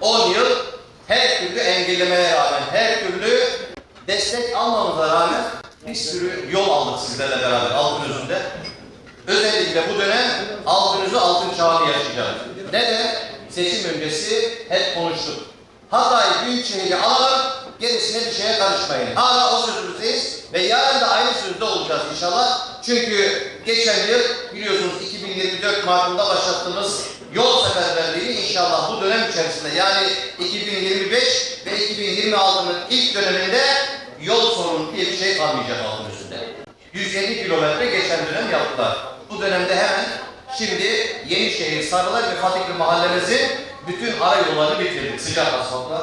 10 yıl her türlü engellemeye rağmen, her türlü destek almamıza rağmen bir sürü yol aldık sizlerle beraber Altınözü'nde. Özellikle bu dönem Altınözü altın çağını yaşayacağız. Neden? Seçim öncesi hep konuştuk. Hatay Büyükşehir'i alalım, gerisine bir şeye karışmayın. Hala o sözümüzdeyiz ve yarın da aynı sözde olacağız inşallah. Çünkü geçen yıl biliyorsunuz 2024 Mart'ında başlattığımız yol seferberliğini inşallah bu dönem içerisinde yani 2025 ve 2026'nın ilk döneminde yol sorunu diye bir şey kalmayacak altın üstünde. 150 kilometre geçen dönem yaptılar. Bu dönemde hemen şimdi Yenişehir, Sarılar ve Fatihli mahallemizin bütün ara yollarını bitirdik. Sıcak asfaltla.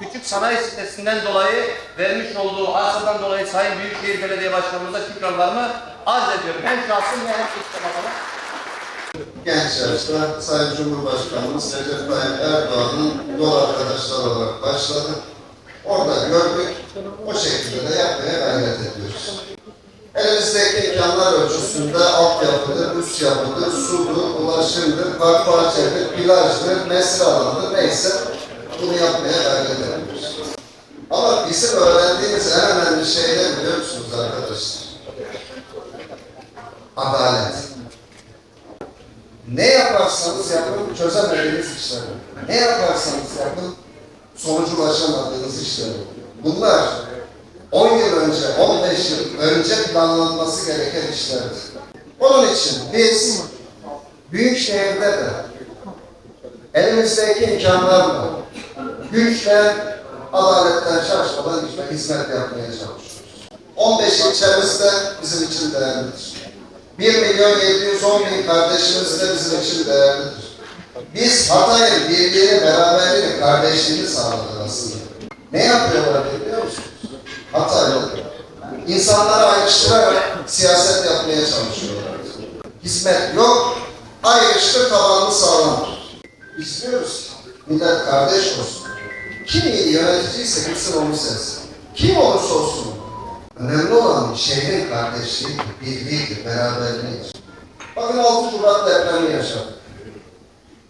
Küçük sanayi sitesinden dolayı vermiş olduğu arsadan dolayı Sayın Büyükşehir Belediye Başkanımıza şükranlarımı arz ediyorum. Hem şahsım ve hem adına. Genç yaşta Sayın Cumhurbaşkanımız Recep Tayyip Erdoğan'ın yol arkadaşları olarak başladı. Orada gördük, o şekilde de yapmaya gayret ediyoruz. Elimizdeki imkanlar ölçüsünde altyapıdır, üst yapıdır, sudur, ulaşımdır, park bahçedir, plajdır, mesire alanıdır, neyse bunu yapmaya gayret ediyoruz. Ama bizim öğrendiğimiz en önemli şey ne biliyor musunuz arkadaşlar? Adalet. Ne yaparsanız yapın çözemediğiniz işler. Ne yaparsanız yapın sonucu ulaşamadığınız işler. Bunlar 10 yıl önce, 15 yıl önce planlanması gereken işlerdir. Onun için biz büyük şehirde de elimizdeki imkanlarla güçle adaletten şaşmadan hizmet yapmaya çalışıyoruz. 15 ilçemiz de bizim için değerlidir. 1 milyon 710 bin kardeşimiz de bizim için değerlidir. Biz Hatay'ın birliğini, beraberliğini, kardeşliğini sağladık aslında. Ne yapıyorlar biliyor musunuz? Hatay'da insanları ayrıştırarak siyaset yapmaya çalışıyorlar. Hizmet yok, ayrıştır tabanını sağlam. İstiyoruz. Millet kardeş olsun. Kim iyi yöneticiyse gitsin onu sevsin. Kim olursa olsun. Önemli olan şehrin kardeşliği, birliğidir, beraberliğidir. Bakın 6 Şubat depremi yaşadık.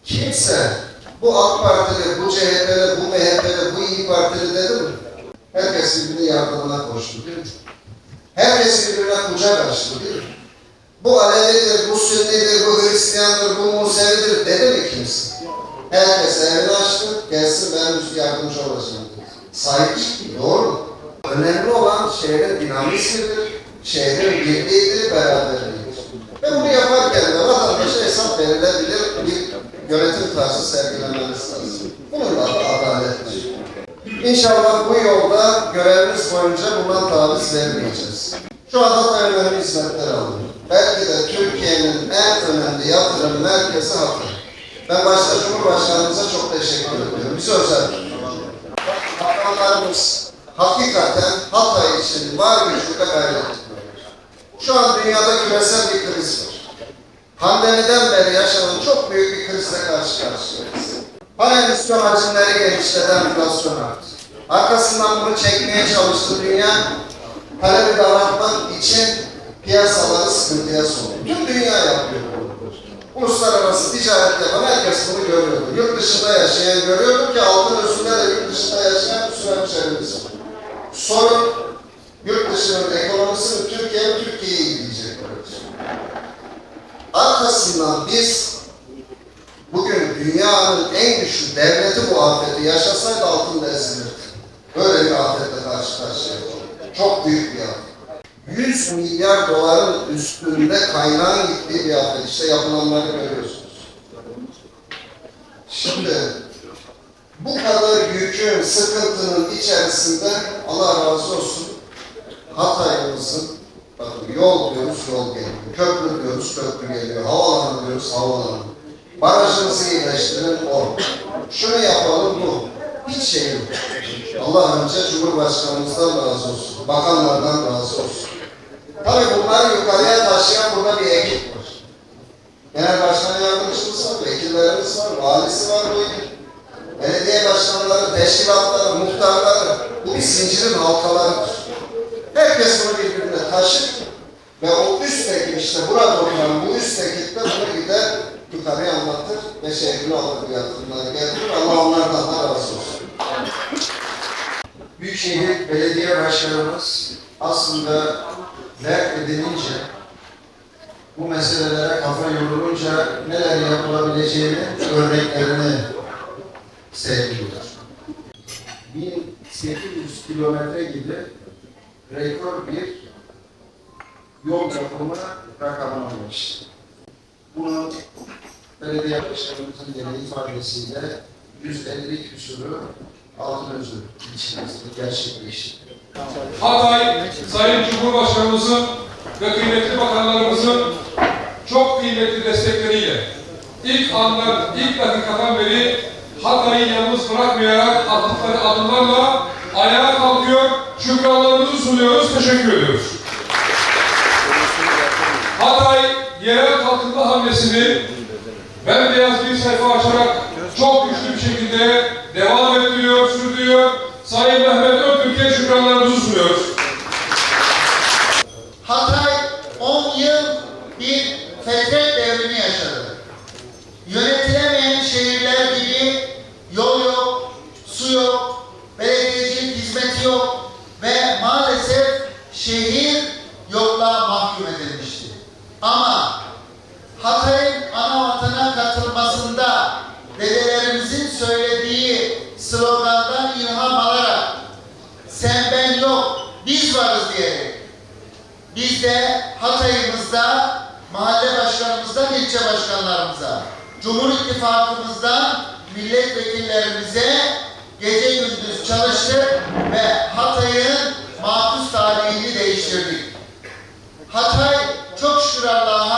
Kimse bu AK Partili, bu CHP'li, bu MHP'li, bu İyi Partili dedi mi? Herkes birbirine yardımına koştu değil mi? Herkes birbirine kucak açtı değil mi? Bu Alevidir, bu Sünnidir, bu Hristiyandır, bu Musevidir dedi mi kimse? Herkes evini açtı, gelsin ben yardımcı olacağım. Sahip çıktı, doğru mu? Önemli olan şehrin dinamizmidir, şehrin birliğidir, beraberliğidir. Ve bunu yaparken de vatandaşa hesap verilebilir bir yönetim tarzı sergilememiz lazım. Bunun da adı adalettir. İnşallah bu yolda görevimiz boyunca bundan taviz vermeyeceğiz. Şu anda Hatay önemli hizmetler alıyor. Belki de Türkiye'nin en önemli yatırım merkezi Hatay. Ben başta Cumhurbaşkanımıza çok teşekkür ediyorum. Bize özel. Bakanlarımız hakikaten Hatay için var güçlükle gayret ediyorlar. Şu an dünyada küresel bir kriz var. Pandemiden beri yaşanan çok büyük bir krizle karşı karşıyayız. Para emisyon hacimleri genişleden enflasyon arttı. Arkasından bunu çekmeye çalıştı dünya. Talebi daraltmak için piyasaları sıkıntıya soktu. Tüm dünya yapıyor. Uluslararası ticaret yapan herkes bunu görüyordu. Yurt dışında yaşayan görüyordu ki altın üstünde de yurt dışında yaşayan sürü hemşehrimiz var. Sorun yurt dışının ekonomisi mi Türkiye Türkiye'ye gidecek. Arkasından biz bugün dünyanın en güçlü devleti bu afeti yaşasaydı altında ezilirdi. Böyle bir afetle karşı karşıya. Çok büyük bir afet. 100 milyar doların üstünde kaynağın gittiği bir afet. İşte yapılanları görüyorsunuz. Şimdi bu kadar yükün, sıkıntının içerisinde Allah razı olsun Hatay'ımızın bakın yol diyoruz yol geliyor. Köprü diyoruz köprü geliyor. Havalanı diyoruz havalanı. Barajımızı iyileştirin o. Şunu yapalım bu. Hiç şey yok. Allah önce Cumhurbaşkanımızdan razı olsun. Bakanlardan razı olsun. Tabii bunları yukarıya taşıyan burada bir ekip var. Genel Başkan Yardımcımız var, vekillerimiz var, valisi var bu ilin. Belediye başkanları, teşkilatları, muhtarları, bu bir zincirin halkalarıdır. Herkes bunu birbirine taşır ve o üst işte burada oturan bu üst ekip de bunu gider yukarıya anlatır ve şehirli alır bu yatırımları getirir. Allah onlardan da razı olsun. Büyükşehir Belediye Başkanımız aslında dert edinince bu meselelere kafa yorulunca neler yapılabileceğini örneklerini sergiliyor. 1800 kilometre gibi rekor bir yol yapımı rakamına ulaştı. Bunu belediye başkanımızın gene ifadesiyle 150 küsuru Altınözü ilçemizde gerçekleşti. Hatay, Sayın Cumhurbaşkanımızın ve kıymetli bakanlarımızın çok kıymetli destekleriyle ilk andan, ilk dakikadan beri Hatay'ı yalnız bırakmayarak attıkları adımlarla ayağa kalkıyor, şükranlarımızı sunuyoruz, teşekkür ediyoruz. Hatay yerel kalkınma hamlesini bembeyaz bir sayfa açarak çok güçlü bir şekilde devam ettiriyor, sürdürüyor. Sayın Mehmet Öztürk'e şükranlarımızı sunuyoruz. Hatay 10 yıl bir fetret devrini yaşadı. Yönetilemeyen şehirler gibi yol yok, su yok, belediyecilik hizmeti yok ve maalesef şehir yokluğa mahkum edilmişti. Ama Hatay'ın ana vatana katılmasında dedelerimizin söylediği slogandan ilham alarak sen ben yok, biz varız diyerek biz de Hatay'ımızda mahalle başkanımızdan ilçe başkanlarımıza, Cumhur İttifakımızdan milletvekillerimize gece gündüz çalıştık ve Hatay'ın mahpus tarihini değiştirdik. Hatay çok şükür Allah'a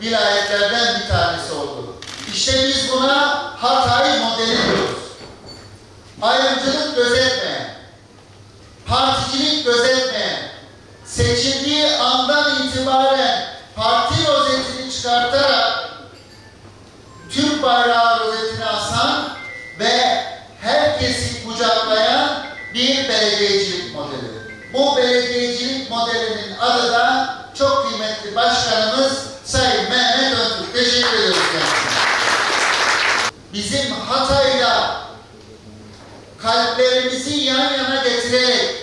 vilayetlerden bir tanesi oldu. İşte biz buna Hatay modeli diyoruz. Ayrımcılık gözetmeyen, particilik gözetmeyen, seçildiği andan itibaren parti rozetini çıkartarak Türk bayrağı rozetini asan ve herkesi kucaklayan bir belediyecilik bizim hatayla kalplerimizi yan yana getirerek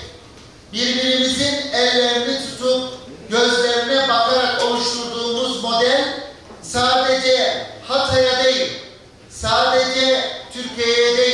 birbirimizin ellerini tutup gözlerine bakarak oluşturduğumuz model sadece Hatay'a değil, sadece Türkiye'ye değil,